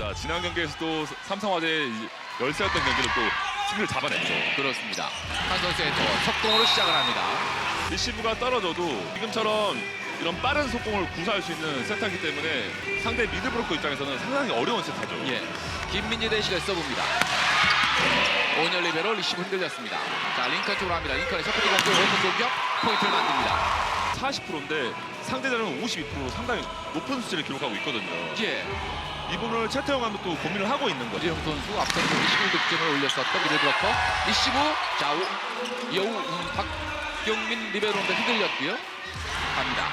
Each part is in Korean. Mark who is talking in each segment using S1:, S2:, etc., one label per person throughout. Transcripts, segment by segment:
S1: 그렇습니다. 지난 경기에서도 삼성화재 열세였던 경기를 또 승리를 잡아냈죠.
S2: 그렇습니다. 한 선수의 또 속공으로 시작을 합니다.
S1: 리시브가 떨어져도 지금처럼 이런 빠른 속공을 구사할 수 있는 세타이기 때문에 상대 미드브로커 입장에서는 상당히 어려운 세타죠.
S2: 예, 김민재 대시가 써봅니다. 온열 리베로 리시브 흔들렸습니다. 자, 링컨 쪽으로 합니다. 링컨의 첫 번째 공격, 오픈 공격, 포인트를 만듭니다.
S1: 40%인데 상대자는 52% 상당히 높은 수치를 기록하고 있거든요.
S2: 예,
S1: 이 부분을 최태영 감독도 고민을 하고 있는 거죠.
S2: 오지영 선수 앞선 경기 11득점을 올렸었던 미들브로커 리시브 자 우, 여우 음, 박경민 리베로인데 흔들렸고요. 갑니다.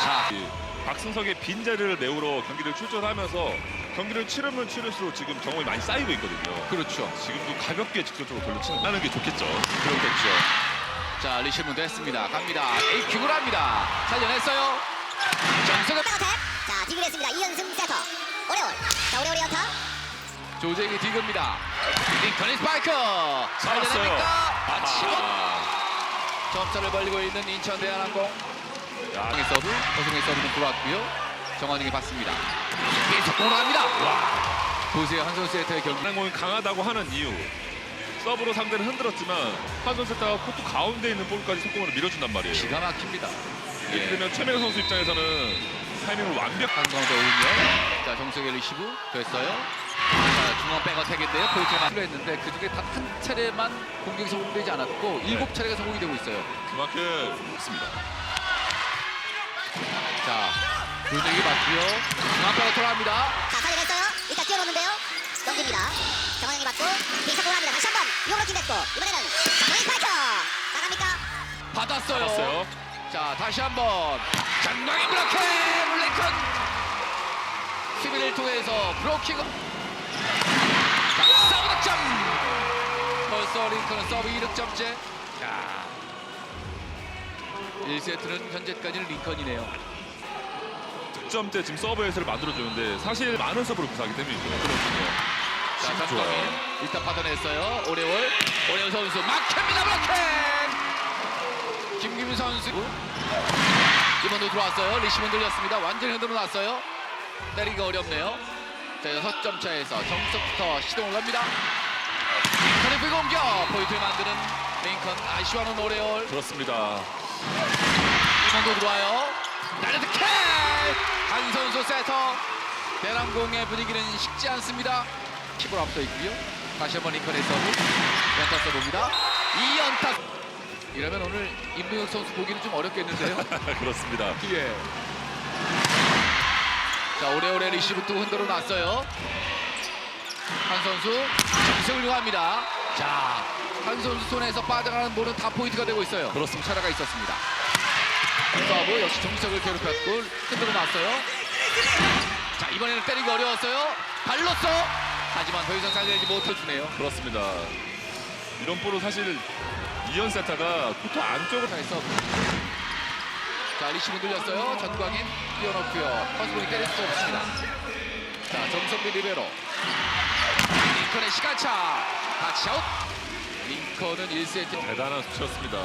S1: 자이 박승석의 빈 자리를 메우러 경기를 출전하면서 경기를 치르면 치를수록 지금 경험이 많이 쌓이고 있거든요.
S2: 그렇죠.
S1: 지금도 가볍게 직접적으로 돌려 치는 하는 게 좋겠죠.
S2: 그렇겠죠. 자 리시브 됐습니다. 갑니다. 에이킹을 합니다. 살려냈어요.
S3: 백어택 자 디그레스입니다. 이연승 세터. 오레올 자 오레올이 연타.
S2: 조재기 디그입니다. 링컨이 스파이크. 살려냅니까? 마치고.
S1: 아,
S2: 점차를 벌리고 있는 인천 대한항공.
S1: 야,
S2: 정의 서브 허승의 서브는 들어왔고요. 정환영이 받습니다. 계속 공합니다. 보세요 한 선수의 대 경기.
S1: 한국이 강하다고 하는 이유. 서브로 상대를 흔들었지만 한손 세타가 코트 가운데 있는 볼까지 속공으로 밀어준단 말이에요.
S2: 기가 막힙니다. 예.
S1: 그러면 최민호 선수 입장에서는 타이밍을 완벽.
S2: 한광대 오은요 자 정석의 리시브 됐어요. 자 중앙 백어 택인데요. 포인트를 만들었는데 그 중에 단 한 차례만 공격이 성공되지 않았고 일곱 차례가 성공이 되고 있어요.
S1: 그만큼 있습니다.
S2: 자 조재기 맞고요. 중앙 백어 돌아갑니다.
S3: 자 살려냈어요. 일단 뛰어놓는데요. 넘깁니다. 정원영이 받고 빙사 돌아갑니다. 다시 한번 유오로킹 됐고 이번에는 정인 스파이크 나갑니까?
S2: 받았어요.
S1: 봤어요.
S2: 자 다시 한번 장광희 브로킹! 블링컨! 수비를 통해서 브로킹! 자, 서브 득점! 벌써 링컨은 서브 2득점째 자 1세트는 현재까지는 링컨이네요.
S1: 득점 때 지금 서브 에서를 만들어주는데 사실 많은 서브를 구사하기. 그렇군요.
S2: 자
S1: 좋아요.
S2: 일단 받아냈어요. 오레올 오레올 선수 막힙니다 브로킹! 김기민 선수 이번도 들어왔어요. 리시브 들렸습니다. 완전히 흔들어 놨어요. 때리기가 어렵네요. 자 여섯 점 차에서 정석부터 시동을 갑니다. 링컨의 공격! 포인트를 만드는 링컨 아쉬워하는 오레올.
S1: 그렇습니다.
S2: 이번도 들어와요. 나레트 캣한 선수 세터. 대남공의 분위기는 식지 않습니다. 10으로 앞서 있고요. 다시 한번 링컨의 서브 연타 서브입니다. 2연타 이러면 오늘 임동혁 선수 보기는 좀 어렵겠는데요
S1: 그렇습니다.
S2: 예. 자 오래오래 리시브 또 흔들어 놨어요. 한 선수 정승을 요합니다. 자 한 선수 손에서 빠져가는 볼은 다 포인트가 되고 있어요.
S1: 그렇습니다.
S2: 차례가 있었습니다. 서브 역시 정석을 괴롭혔고 흔들어 놨어요. 자 이번에는 때리기 어려웠어요. 발로써 하지만 더 이상 살려내지 못해주네요.
S1: 그렇습니다. 이런 볼은 사실 이현 세타가 코트 안쪽으로
S2: 해서 자 리시브 들렸어요. 전광인 뛰어넣고요. 허스봉이 때릴 수 없습니다. 자 정성빈 리베로. 링컨의 시간차. 다치 아웃. 링컨은 1세트
S1: 대단한 수치였습니다.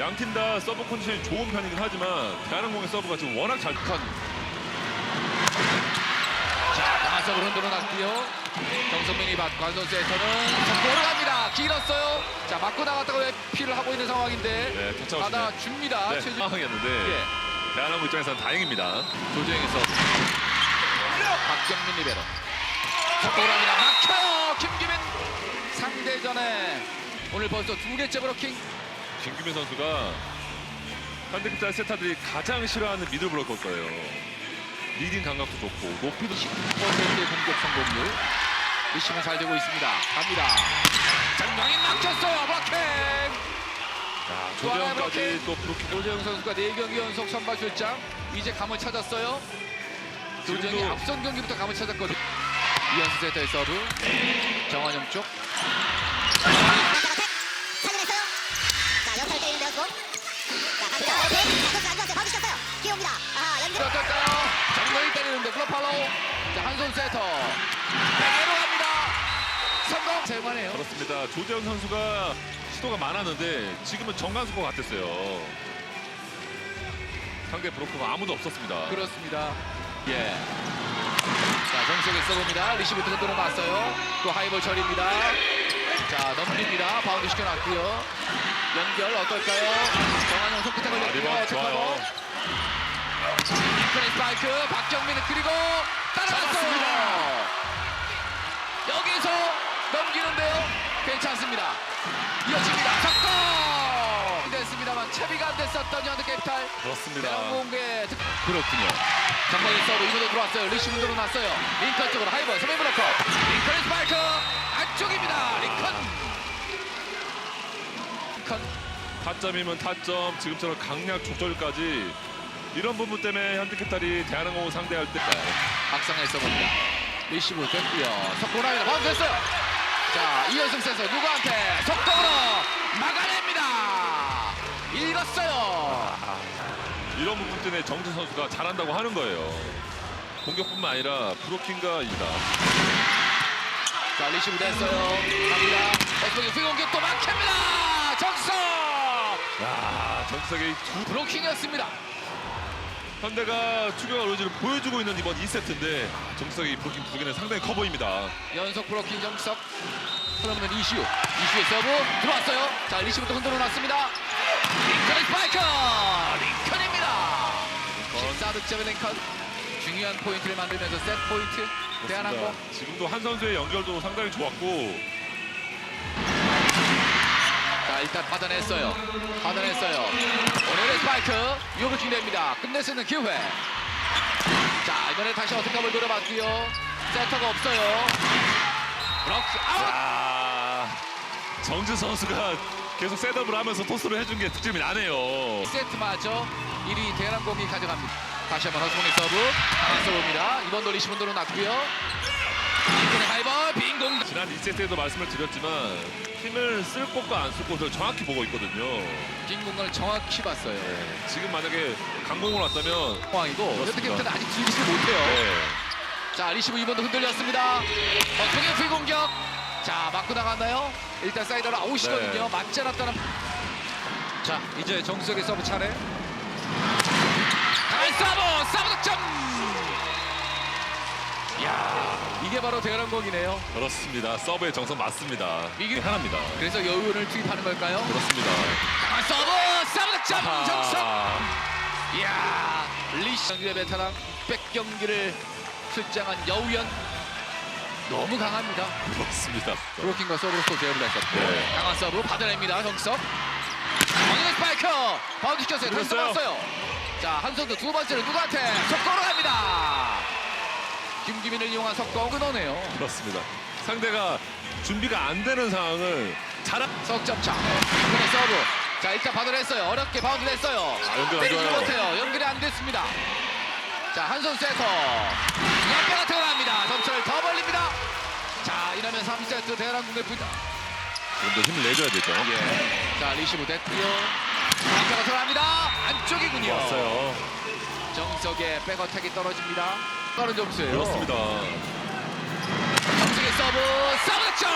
S1: 양 팀 다 서브 컨디션이 좋은 편이긴 하지만 대한항공의 서브가 지금 워낙 잘
S2: 컨. 자 강하석을 흔들어 놨고요 정성민이 받고 한 선수에서는 성공을 갑니다 길었어요 자 맞고 나갔다가 왜 피를 하고 있는 상황인데
S1: 네, 터치아웃이네.
S2: 받아 줍니다
S1: 네,
S2: 최준
S1: 상황이었는데
S2: 예.
S1: 대한항공 입장에서는 다행입니다.
S2: 조정에서 박경민 리베로 속도랍니다 막혀요 김기민 상대전에 오늘 벌써 두 개째 브로킹
S1: 김규민 선수가 현대기타 세타들이 가장 싫어하는 미들 브로커일 거예요. 리딩 감각도 좋고 높이도
S2: 10%의 공격 성공률. 리시만 잘 되고 있습니다. 갑니다. 장광인 막혔어요. 브로킹
S1: 자,
S2: 이렇게.
S1: 또 브로킹.
S2: 조재영 선수가 4경기 연속 선발 출장. 이제 감을 찾았어요. 조재영이 앞선 경기부터 감을 찾았거든요. 이현수 세터의 서브. 정환영 쪽.
S3: 백어택 살려냈어요 자 연타를 때리는 데였고. 자 갑니다. 오페 자 선수 안 좋았어요. 받으셨어요. 귀여웁니다. 아하 연결.
S2: 어떨까요? 정명이 때리는데 플로팔로 자 한손 세터 백에로 갑니다 성공 세만해요
S1: 그렇습니다. 조재현 선수가 시도가 많았는데 지금은 정강수 것 같았어요. 상대 브로커가 아무도 없었습니다.
S2: 그렇습니다 예 자, 정석의 서브입니다. 리시브 들어 놨어요. 또 하이볼 처리입니다. 자, 넘깁니다. 바운드 시켜놨고요. 연결 어떨까요? 정한영 손끝에
S1: 아,
S2: 걸렸고요.
S1: 리바운드 좋아요.
S2: 인터넷 스파이크 박경민 그리고
S1: 잡았습니다.
S2: 여기서 넘기는데요. 괜찮습니다. 이어집니다. 석점 됐습니다만 채비가 안 됐었던 현대 캐피탈
S1: 그렇습니다.
S2: 대한공개 특... 그렇군요. 정광희 서브 이번에 들어왔어요. 리시브 들어놨어요. 링컨 쪽으로 하이버 소매 블로커. 링컨의 스파이크 안쪽입니다. 링컨. 링컨.
S1: 타점이면 타점, 지금처럼 강약 조절까지 이런 부분 때문에 현대캐탈이 대한항공을 상대할 때
S2: 박상의 서브입니다. 리시브 됐고요. 석고라이너 바운드 됐어요. 자 이현승 센서 누구한테 속도로 막아냅니다. 읽었어요.
S1: 이런 부분 때문에 정준 선수가 잘한다고 하는 거예요. 공격뿐만 아니라 브로킹과 이다.
S2: 자 리시브 됐어요. 갑니다. 어떻게 후공격 또 막힙니다. 정석
S1: 야, 정석의 두
S2: 브로킹이었습니다.
S1: 현대가 추격할 의지를 보여주고 있는 이번 2세트인데 정석의 브로킹 두 개는 상당히 커 보입니다.
S2: 연속 브로킹 정석. 그러면 이시우. 이시우의 서브 들어왔어요. 자 리시브도 흔들어 놨습니다. 링컨의 스파이크. 링컨입니다. 14득점의 링컨. 중요한 포인트를 만들면서 셋 포인트. 대한항공.
S1: 지금도 한 선수의 연결도 상당히 좋았고
S2: 자 일단 받아냈어요. 받아냈어요. 오늘의 스파이크 유브킹 됩니다. 끝낼 수 있는 기회. 자 이번에 다시 어택 한번 노려봤고요. 세터가 없어요. 브럭스 아웃.
S1: 아, 정준 선수가 계속 셋업을 하면서 토스를 해준 게 득점이 나네요.
S2: 세트 마저 1위 대한항공이 가져갑니다. 다시 한번 허수봉의 서브. 강한 서브입니다. 이번 돌리 시분도로 났고요. 이번에 빈공.
S1: 지난 2세트에도 말씀을 드렸지만 힘을 쓸 곳과 안 쓸 곳을 정확히 보고 있거든요.
S2: 빈 공간을 정확히 봤어요.
S1: 지금 만약에 강공으로 왔다면
S2: 상황이고. 어떻게 는 아직 즐기지 못해요.
S1: 네,
S2: 자 리시브 2번도 흔들렸습니다. 어떻게 프리 공격. 자 맞고 나갔나요? 일단 사이드로 아웃이거든요.
S1: 네.
S2: 맞지 않았다는. 자 이제 정석의 서브 차례. 강한 서브 이게 바로 대한항공이네요.
S1: 그렇습니다. 서브의 정석 맞습니다.
S2: 이게-
S1: 하나입니다.
S2: 그래서 여유를 투입하는 걸까요?
S1: 그렇습니다.
S2: 강한 서브 서브 득점 정석.
S1: 아하.
S2: 이야 리시의 베테랑 100경기를 출장한 여우연 너무 강합니다.
S1: 그렇습니다.
S2: 브로킹과 서브로 또 제압을 했었고
S1: 네.
S2: 강한 서브 받아냅니다 정석 정현의 스파이크 바운드 시켰어요 다시. 들어왔어요 자한 선수 두 번째는 누구한테 속공으로 갑니다 김규민을 이용한 속공 끊어내요
S1: 그렇습니다. 상대가 준비가 안 되는 상황을 잘
S2: 석점차 이번에 서브 자 일단 받아냈어요 어렵게 바운드 냈어요
S1: 아, 연결 안
S2: 때리지
S1: 좋아요.
S2: 못해요 연결이 안 됐습니다 자한 선수 에서 옆에가 들어갑니다 점수를 더 벌립니다 자 이러면 3세트 대한항공의 부자
S1: 좀더 힘을 내줘야 되죠.
S2: 예. 자 리시브 됐고요. 앞에가 들어갑니다. 안쪽이군요.
S1: 왔어요.
S2: 정석의 백어택이 떨어집니다. 빠른 점수예요.
S1: 그렇습니다.
S2: 정석의 서브 서브 득점.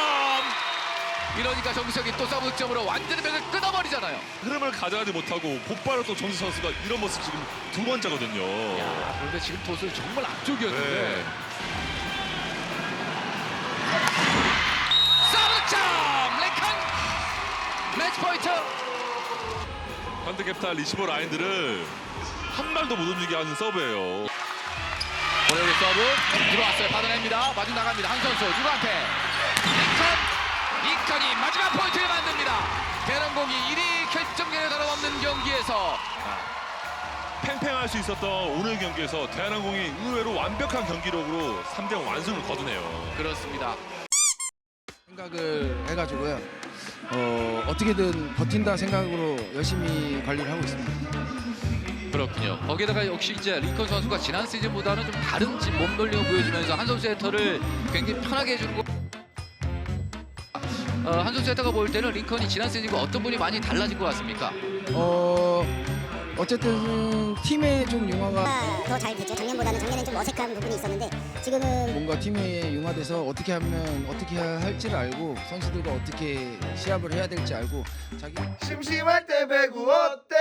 S2: 이러니까 정석이 또 서브 득점으로 완전히 맥을 끊어버리잖아요.
S1: 흐름을 가져가지 못하고 곧바로 또 정수 선수가 이런 모습 지금 두 번째거든요.
S2: 야, 그런데 지금 도수 정말 앞쪽이었는데
S1: 네. 현대캐피탈 리시버 라인들을 한 발도 못 움직이게 하는 서브예요.
S2: 오레오의 서브 들어왔어요. 받아냅니다. 마중 나갑니다. 한 선수 누구한테? 이컨 이컨이 마지막 포인트를 만듭니다. 대한항공이 1위 결정전에 다름없는 경기에서
S1: 팽팽할 수 있었던 오늘 경기에서 대한항공이 의외로 완벽한 경기력으로 3대0 완승을 거두네요.
S2: 그렇습니다.
S4: 생각을 해가지고요. 어, 어떻게든 버틴다 생각으로 열심히 관리를 하고 있습니다.
S2: 그렇군요. 거기다가 역시 이제 리컨 선수가 지난 시즌보다는 좀 다른 지- 몸놀림을 보여주면서 한선 세터를 굉장히 편하게 해주고 어, 한선 세터가 볼 때는 링컨이 지난 시즌과 어떤 분이 많이 달라진 것 같습니까?
S4: 어, 어쨌든 팀의 좀 융화가
S3: 더 잘 됐죠. 작년보다는 작년엔 좀 어색한 부분이 있었는데 지금은
S4: 뭔가 팀에 융화돼서 어떻게 하면 어떻게 할지를 알고 선수들과 어떻게 시합을 해야 될지 알고 자기
S5: 심심할 때 배구 어때?